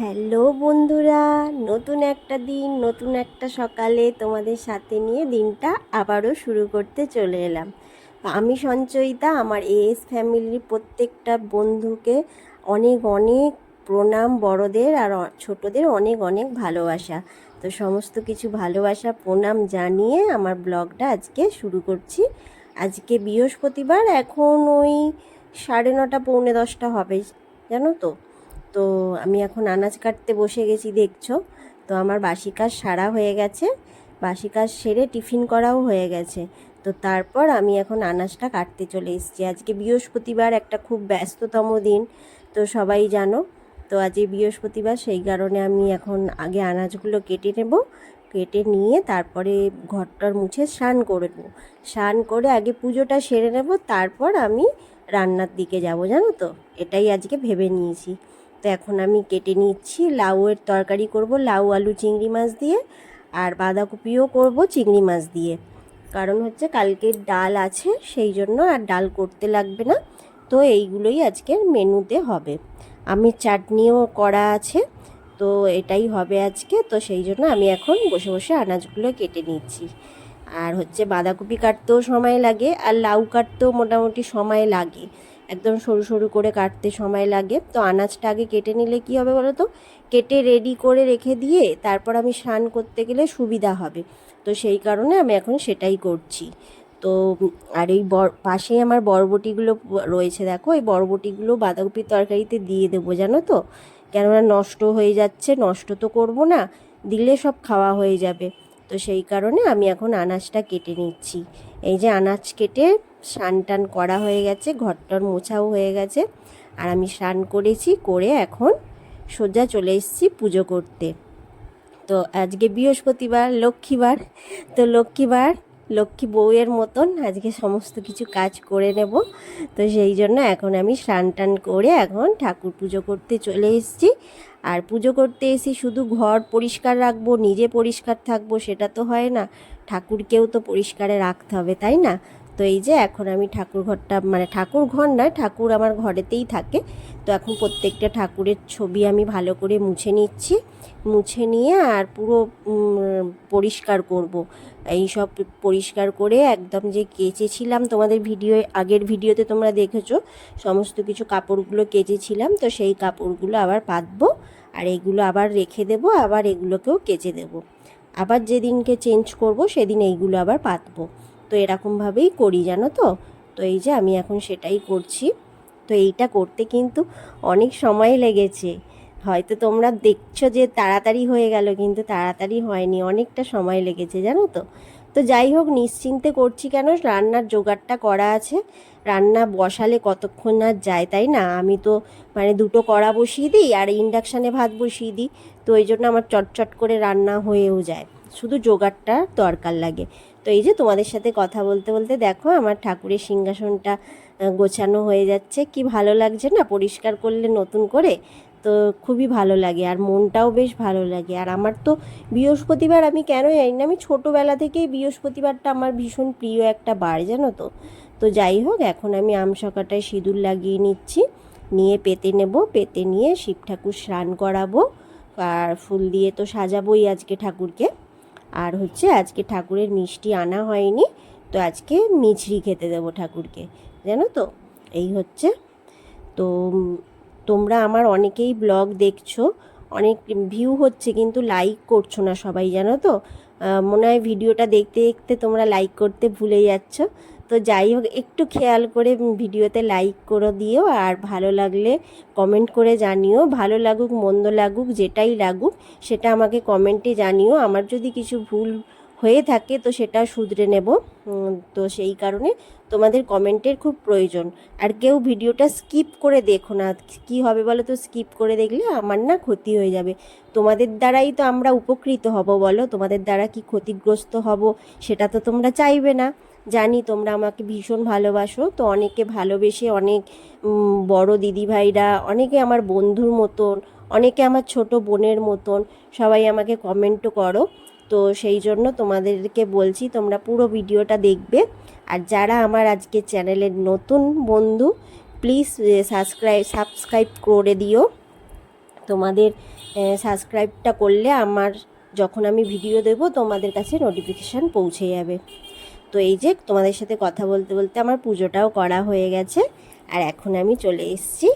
Hello বন্ধুরা, নতুন একটা দিন, নতুন একটা সকালে তোমাদের সাথে নিয়ে দিনটা আবারও শুরু করতে চলে এলাম। আমি সঞ্চয়িতা, আমার এএস ফ্যামিলির প্রত্যেকটা বন্ধুকে অনেক অনেক প্রণাম, বড়দের আর ছোটদের অনেক অনেক ভালোবাসা। তো সমস্ত কিছু ভালোবাসা, প্রণাম জানিয়ে আমার ব্লগটা আজকে শুরু করছি। আজকে বৃহস্পতিবার, এখন ওই সাড়ে নটা, পৌনে দশটা হবে, জানো তো? তো আমি এখন আনাজ কাটতে বসে গেছি, দেখছ? তো আমার বাসি কাজ সারা হয়ে গেছে। বাসি কাজ সেরে টিফিন করাও হয়ে গেছে। তো তারপর আমি এখন আনাজটা কাটতে চলে এসেছি। আজকে বৃহস্পতিবার, একটা খুব ব্যস্ততম দিন, তো সবাই জানো? তো আজ বৃহস্পতিবার, সেই কারণে আমি এখন আগে আনাজগুলো কেটে নেব। কেটে নিয়ে তারপরে ঘরটার মুছে স্নান করে নেব। স্নান করে আগে পুজোটা সেরে নেব, তারপর আমি রান্নার দিকে যাব, জানো তো? এটাই আজকে ভেবে নিয়েছি। তো এখন আমি কেটে নিচ্ছি। লাউয়ের তরকারি করব, লাউ, আলু, চিংড়ি মাছ দিয়ে আর বাঁধাকপিও করব চিংড়ি মাছ দিয়ে। কারণ হচ্ছে কালকের ডাল আছে, সেই জন্য আর ডাল করতে লাগবে না। তো এইগুলোই আজকের মেনুতে হবে। আমি চাটনিও করা আছে, তো এটাই হবে আজকে। তো সেই জন্য আমি এখন বসে বসে আনাজগুলো কেটে নিচ্ছি। আর হচ্ছে বাঁধাকপি কাটতেও সময় লাগে আর লাউ কাটতেও মোটামুটি সময় লাগে। একদম সরু সরু করে কাটতে সময় লাগে। তো আনাজটা আগে কেটে নিলে কি হবে বলো তো? কেটে রেডি করে রেখে দিয়ে তারপর আমি স্নান করতে গেলে সুবিধা হবে। তো সেই কারণে আমি এখন সেটাই করছি। তো আর এই বর, পাশেই আমার বরবটিগুলো রয়েছে দেখো। এই বরবটিগুলো বাঁধাকপির তরকারিতে দিয়ে দেবো জানো তো? কেননা নষ্ট হয়ে যাচ্ছে, নষ্ট তো করব না, দিলে সব খাওয়া হয়ে যাবে। তো সেই কারণে আমি এখন আনাজটা কেটে নিচ্ছি। এই যে আনাজ কেটে স্নান টান করা হয়ে গেছে, ঘরটর মোছাও হয়ে গেছে। আর আমি স্নান করেছি, করে এখন সোজা চলে এসেছি পুজো করতে। তো আজকে বৃহস্পতিবার, লক্ষ্মীবার। তো লক্ষ্মীবার লক্ষ্মী বউয়ের মতন আজকে সমস্ত কিছু কাজ করে নেব। তো সেই জন্য এখন আমি স্নান টান করে এখন ঠাকুর পুজো করতে চলে এসেছি। আর পুজো করতে এসে শুধু ঘর পরিষ্কার রাখব, নিজে পরিষ্কার থাকব সেটা তো হয় না। ঠাকুরকেও তো পরিষ্কারে রাখতে হবে, তাই না? তো এই যে এখন আমি ঠাকুর ঘরটা মানে ঠাকুর ঘর নয়, ঠাকুর আমার ঘরেতেই থাকে। তো এখন প্রত্যেকটা ঠাকুরের ছবি আমি ভালো করে মুছে নিচ্ছি। মুছে নিয়ে আর পুরো পরিষ্কার করব। এই সব পরিষ্কার করে একদম যে কেচেছিলাম, তোমাদের ভিডিও, আগের ভিডিওতে তোমরা দেখেছ, সমস্ত কিছু কাপড়গুলো কেচেছিলাম। তো সেই কাপড়গুলো আবার পাতবো আর এগুলো আবার রেখে দেবো, আবার এগুলোকেও কেচে দেবো। আবার যেদিনকে চেঞ্জ করব, সেদিন এইগুলো আবার পাতবো। তো এরকমভাবেই করি, জানো তো? তো এই যে আমি এখন সেটাই করছি। তো এইটা করতে কিন্তু অনেক সময় লেগেছে। হয়তো তোমরা দেখছ যে তাড়াতাড়ি হয়ে গেল, কিন্তু তাড়াতাড়ি হয়নি, অনেকটা সময় লেগেছে, জানো তো? তো যাই হোক, নিশ্চিন্তে করছি কেন? রান্নার জোগাড়টা করা আছে। রান্না বসালে কতক্ষণ আর যায়, তাই না? আমি তো মানে দুটো কড়া বসিয়ে দিই আর ইন্ডাকশানে ভাত বসিয়ে দিই। তো ওই জন্য আমার চটচট করে রান্না হয়েও যায়। শুধু জোগাড়টা দরকার লাগে। তো এই যে তোমাদের সাথে কথা বলতে বলতে দেখো, আমার ঠাকুরের সিংহাসনটা গোছানো হয়ে যাচ্ছে। কি ভালো লাগছে না? পরিষ্কার করলে নতুন করে? তো খুবই ভালো লাগে আর মনটাও বেশ ভালো লাগে। আর আমার তো বৃহস্পতিবার, আমি কেন জানি না, আমি ছোটোবেলা থেকেই বৃহস্পতিবারটা আমার ভীষণ প্রিয় একটা বার, জানো তো। তো যাই হোক, এখন আমি আমসকাটায় সিঁদুর লাগিয়ে নিচ্ছি। নিয়ে পেতে নেব, পেতে নিয়ে শিব ঠাকুর স্নান করাবো। আর ফুল দিয়ে তো সাজাবোই আজকে ঠাকুরকে। আর হচ্ছে আজকে ঠাকুরের মিষ্টি আনা হয়নি, তো আজকে মিছরি খেতে দেবো ঠাকুরকে, জানো তো? এই হচ্ছে। তো, তোমরা আমার অনেকেই ব্লগ দেখছ, অনেক ভিউ হচ্ছে কিন্তু লাইক করছ না সবাই, জানো তো? মনে হয় ভিডিওটা দেখতে দেখতে তোমরা লাইক করতে ভুলে যাচ্ছ। তো যাই হোক, একটু খেয়াল করে ভিডিওতে লাইক করে দিও আর ভালো লাগলে কমেন্ট করে জানিও। ভালো লাগুক, মন্দ লাগুক, যেটাই লাগুক, সেটা আমাকে কমেন্টে জানিও। আমার যদি কিছু ভুল হয়ে থাকে তো সেটা শুধরে নেব। তো সেই কারণে তোমাদের কমেন্টের খুব প্রয়োজন। আর কেউ ভিডিওটা স্কিপ করে দেখো না। কি হবে বলো তো? স্কিপ করে দেখলে আমার না ক্ষতি হয়ে যাবে। তোমাদের দ্বারাই তো আমরা উপকৃত হব বলো? তোমাদের দ্বারা কি ক্ষতিগ্রস্ত হব সেটা তো তোমরা চাইবে না। জানি তোমরা আমাকে ভীষণ ভালোবাসো, তো অনেকে ভালোবেসে অনেক বড় দিদিভাইরা, অনেকে আমার বন্ধুর মতন, অনেকে আমার ছোট বোনের মতন সবাই আমাকে কমেন্টও করো। তো সেই জন্য তোমাদেরকে বলছি, তোমরা পুরো ভিডিওটা দেখবে। আর যারা আমার আজকে চ্যানেলের নতুন বন্ধু প্লিজ সাবস্ক্রাইব সাবস্ক্রাইব করে দিও। তোমাদের সাবস্ক্রাইবটা করলে আমার, যখন আমি ভিডিও দেব, তোমাদের কাছে নোটিফিকেশান পৌঁছে যাবে। তো এই যে তোমাদের সাথে কথা বলতে বলতে আমার পুজোটাও করা হয়ে গেছে। আর এখন আমি চলে এসেছি।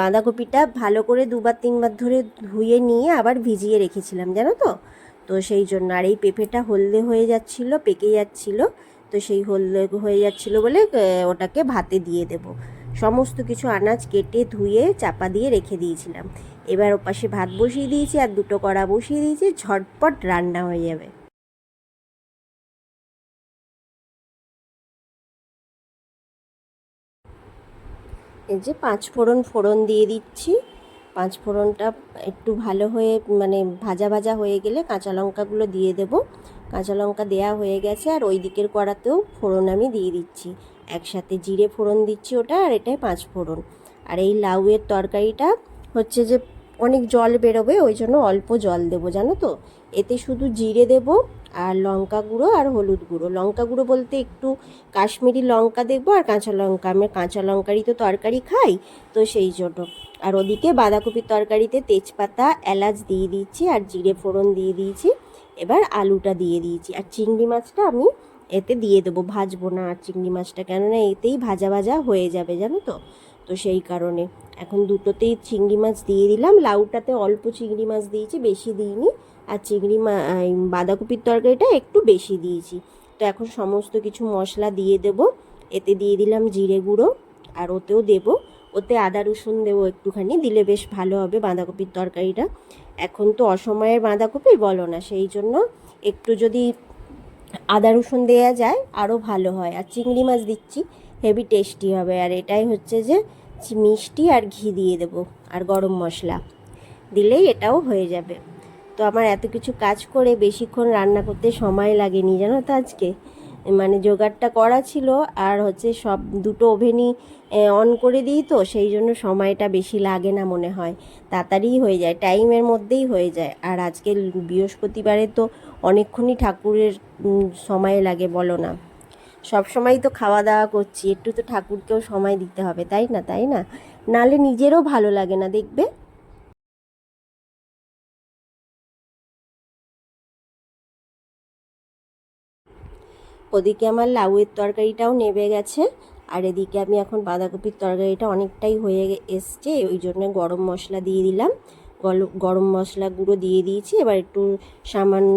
বাঁধাকপিটা ভালো করে দুবার তিনবার ধরে ধুয়ে নিয়ে আবার ভিজিয়ে রেখেছিলাম, জানো তো? তো সেই জন্য আর এই পেঁপেটা হলদে হয়ে যাচ্ছিল, পেকে যাচ্ছিল। তো সেই হলদে হয়ে যাচ্ছিল বলে ওটাকে ভাতে দিয়ে দেব। সমস্ত কিছু আনাজ কেটে ধুয়ে চাপা দিয়ে রেখে দিয়েছিলাম। এবার ওপাশে ভাত বসিয়ে দিয়েছি আর দুটো কড়া বসিয়ে দিয়েছি, ঝটপট রান্না হয়ে যাবে। এই যে পাঁচ ফোড়ন ফোড়ন দিয়ে দিচ্ছি। পাঁচ ফোড়নটা একটু ভালো হয়ে মানে ভাজা ভাজা হয়ে গেলে কাঁচা লঙ্কাগুলো দিয়ে দেব। কাঁচা লঙ্কা দেয়া হয়ে গেছে আর ওই দিকের কড়াতেও ফোড়ন আমি দিয়ে দিচ্ছি। একসাথে জিরে ফোড়ন দিচ্ছি ওটা আর এটাই পাঁচ ফোড়ন। আর এই লাউয়ের তরকারিটা হচ্ছে যে অনেক জল বেরোবে, ওই জন্য অল্প জল দেবো, জানো তো? এতে শুধু জিরে দেবো আর লঙ্কা গুঁড়ো আর হলুদ গুঁড়ো। লঙ্কা গুঁড়ো বলতে একটু কাশ্মীরি লঙ্কা দেখব আর কাঁচা লঙ্কা। আমি কাঁচা লঙ্কারই তো তরকারি খাই, তো সেই জন্য। আর ওদিকে বাঁধাকপির তরকারিতে তেজপাতা, এলাচ দিয়ে দিচ্ছি আর জিরে ফোড়ন দিয়ে দিয়েছি। এবার আলুটা দিয়ে দিয়েছি। আর চিংড়ি মাছটা আমি এতে দিয়ে দেবো, ভাজবো না আর চিংড়ি মাছটা। কেননা এতেই ভাজা ভাজা হয়ে যাবে, জানো তো। তো সেই কারণে। এখন দুটোতেই চিংড়ি মাছ দিয়ে দিলাম। লাউটাতে অল্প চিংড়ি মাছ দিয়েছি, বেশি দিইনি। আর চিংড়ি মা বাঁধাকপির তরকারিটা একটু বেশি দিয়েছি। তো এখন সমস্ত কিছু মশলা দিয়ে দেব। এতে দিয়ে দিলাম জিরে গুঁড়ো, আর ওতেও দেব। ওতে আদা রসুন দেবো একটুখানি, দিলে বেশ ভালো হবে বাঁধাকপির তরকারিটা। এখন তো অসময়ের বাঁধাকপি, বলো না। সেই জন্য একটু যদি আদা রসুন দেওয়া যায়, আরও ভালো হয়। আর চিংড়ি মাছ দিচ্ছি। হেভি টেস্টি হবে। আর এটাই হচ্ছে যে মিষ্টি আর ঘি দিয়ে দেবো আর গরম মশলা। দিলেই এটাও হয়ে যাবে। তো আমার এত কিছু কাজ করে বেশিক্ষণ রান্না করতে সময় লাগেনি, জানো তো আজকে? মানে জোগাড়টা করা ছিল আর হচ্ছে সব দুটো ওভেনই অন করে দিই তো, সেই জন্য সময়টা বেশি লাগে না মনে হয়। তাড়াতাড়ি হয়ে যায়, টাইমের মধ্যেই হয়ে যায়। আর আজকে বৃহস্পতিবারে তো অনেকক্ষণই ঠাকুরের সময় লাগে, বলো না। সব সময় তো খাওয়া দাওয়া করছি, একটু তো ঠাকুরকেও সময় দিতে হবে, তাই না তাই না? নালে নিজেরও ভালো লাগে না, দেখবে? ওদিকে আমার লাউয়ের তরকারিটাও নেবে গেছে, আর এদিকে আমি এখন বাঁধাকপির তরকারিটা অনেকটাই হয়ে এসছে, ওই জন্য গরম মশলা দিয়ে দিলাম। গরম মশলা গুঁড়ো দিয়ে দিয়েছি। এবার একটু সামান্য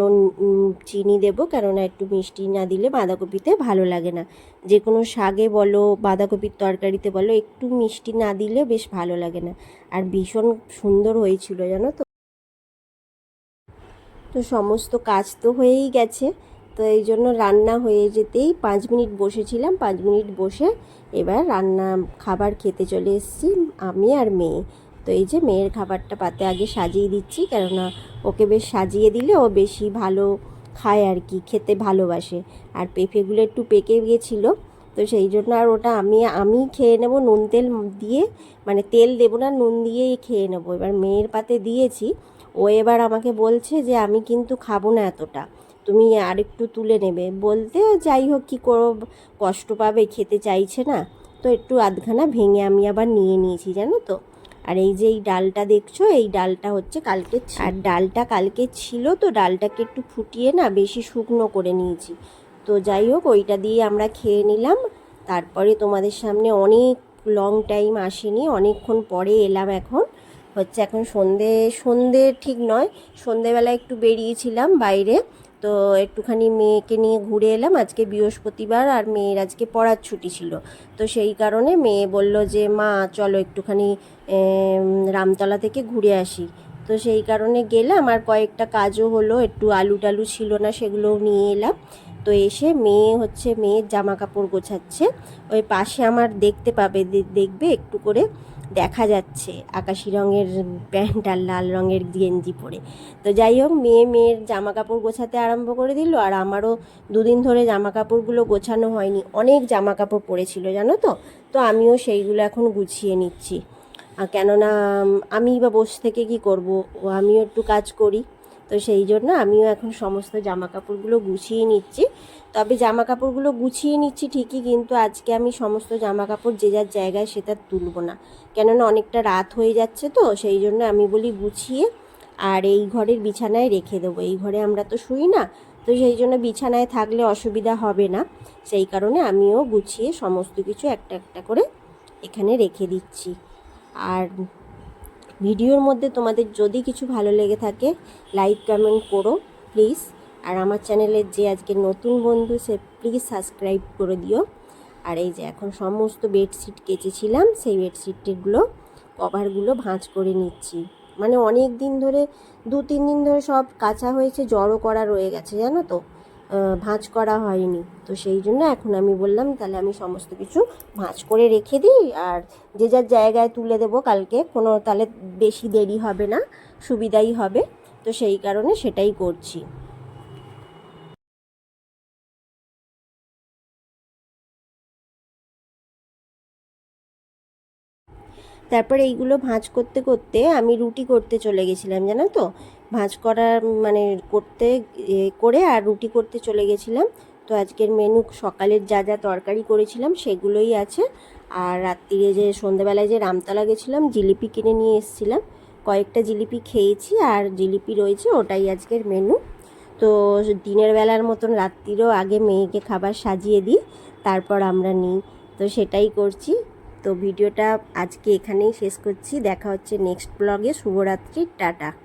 চিনি দেবো, কেননা একটু মিষ্টি না দিলে বাঁধাকপিতে ভালো লাগে না। যে কোনো শাকে বলো, বাঁধাকপির তরকারিতে বলো, একটু মিষ্টি না দিলে বেশ ভালো লাগে না। আর ভীষণ সুন্দর হয়েছিল, জানো তো। তো সমস্ত কাজ তো হয়েই গেছে। তো এই জন্য রান্না হয়ে যেতেই পাঁচ মিনিট বসেছিলাম। পাঁচ মিনিট বসে এবার রান্না, খাবার খেতে চলে এসেছি আমি আর মেয়ে। তো এই যে মেয়ের খাবারটা পাতে আগে সাজিয়ে দিচ্ছি, কেননা ওকে বেশ সাজিয়ে দিলে ও বেশি ভালো খায় আর কি, খেতে ভালোবাসে। আর পেঁপেগুলো একটু পেকে গিয়েছিল তো সেই জন্য আর ওটা আমি আমি খেয়ে নেব, নুন তেল দিয়ে মানে তেল দেবো না, নুন দিয়েই খেয়ে নেব। এবার মেয়ের পাতে দিয়েছি, ও এবার আমাকে বলছে যে আমি কিন্তু খাব না এতটা, তুমি আর একটু তুলে নেবে। বলতে যাই হোক, কী করো কষ্ট পাবে, খেতে চাইছে না, তো একটু আধখানা ভেঙে আমি আবার নিয়ে নিয়েছি, জানো তো। আর এই যে এই ডালটা দেখছ এই ডালটা হচ্ছে কালকে আর ডালটা কালকে ছিল তো ডালটাকে একটু ফুটিয়ে না বেশি শুকনো করে নিয়েছি। তো যাই হোক ওইটা দিয়ে আমরা খেয়ে নিলাম। তারপরে তোমাদের সামনে অনেক লং টাইম আসেনি অনেকক্ষণ পরে এলাম এখন। হচ্ছে এখন সন্ধে সন্ধে ঠিক নয় সন্ধেবেলা একটু বেরিয়েছিলাম বাইরে। তো একটুখানি মেয়েকে নিয়ে ঘুরে এলাম। আজকে বৃহস্পতিবার আর মেয়ের আজকে পড়ার ছুটি ছিল। তো সেই কারণে মেয়ে বলল যে, মা, চলো একটুখানি রামতলা থেকে ঘুরে আসি। তো সেই কারণে গেলাম। আর কয়েকটা কাজও হলো, একটু আলু টালু ছিল না, সেগুলোও নিয়ে এলাম। তো এসে মেয়ে হচ্ছে মেয়ের জামা কাপড় গোছাচ্ছে। ওই পাশে আমার দেখতে পাবে দেখবে একটু করে দেখা যাচ্ছে আকাশি রঙের প্যান্ট আর লাল রঙের গেঞ্জি পরে। তো যাই হোক, মেয়ে মেয়ের জামা কাপড় গোছাতে আরম্ভ করে দিল আর আমারও দুদিন ধরে জামা কাপড়গুলো গোছানো হয়নি। অনেক জামা কাপড় পড়েছিল, জানো তো? তো আমিও সেইগুলো এখন গুছিয়ে নিচ্ছি। কেননা আমি বা বসে থেকে কি করব? ও আমিও একটু কাজ করি। তো সেই জন্য আমিও এখন সমস্ত জামা কাপড়গুলো গুছিয়ে নিচ্ছি। তবে জামা কাপড়গুলো গুছিয়ে নিচ্ছি ঠিকই, কিন্তু আজকে আমি সমস্ত জামা কাপড় যে যার জায়গায় সেটা তুলবো না। কেননা অনেকটা রাত হয়ে যাচ্ছে তো, সেই জন্য আমি বলি গুছিয়ে আর এই ঘরের বিছানায় রেখে দেবো। এই ঘরে আমরা তো শুই না, তো সেই জন্য বিছানায় থাকলে অসুবিধা হবে না। সেই কারণে আমিও গুছিয়ে সমস্ত কিছু একটা একটা করে এখানে রেখে দিচ্ছি। আর ভিডিওর মধ্যে তোমাদের যদি কিছু ভালো লেগে থাকে লাইক কমেন্ট করো প্লিজ আর আমার চ্যানেলের যে আজকে নতুন বন্ধু, সে প্লিজ সাবস্ক্রাইব করে দিও। আর এই যে এখন সমস্ত বেডশিট কেচেছিলাম, সেই বেডশিটগুলো কভারগুলো ভাঁজ করে নিচ্ছি। মানে অনেক দিন ধরে দু তিন দিন ধরে সব কাঁচা হয়েছে, জড়ো করা রয়ে গেছে, জানো তো? ভাঁজ করা হয়নি। তো সেই জন্য এখন আমি বললাম, তাহলে আমি সমস্ত কিছু ভাঁজ করে রেখে দিই আর যে যার জায়গায় তুলে দেবো কালকে, কোনো তাহলে বেশি দেরি হবে না, সুবিধাই হবে। তো সেই কারণে সেটাই করছি। তারপর এইগুলো ভাঁজ করতে করতে আমি রুটি করতে চলে গেছিলাম, জানো তো? ভাঁজ করা মানে করতে করে আর রুটি করতে চলে গেছিলাম। তো আজকের মেনু সকালের যা যা তরকারি করেছিলাম সেগুলোই আছে। আর রাত্রিরে যে সন্ধ্যাবেলায় যে রামতলা গেছিলাম, জিলিপি কিনে নিয়ে এসেছিলাম। কয়েকটা জিলিপি খেয়েছি আর জিলিপি রয়েছে, ওটাই আজকের মেনু তো দিনের বেলার মতন রাত্রিরও আগে মেয়েকে খাবার সাজিয়ে দিই, তারপর আমরা নিই। তো সেটাই করছি। তো ভিডিওটা আজকে এখানেই শেষ করছি। দেখা হচ্ছে নেক্সট ব্লগে শুভরাত্রি, টাটা।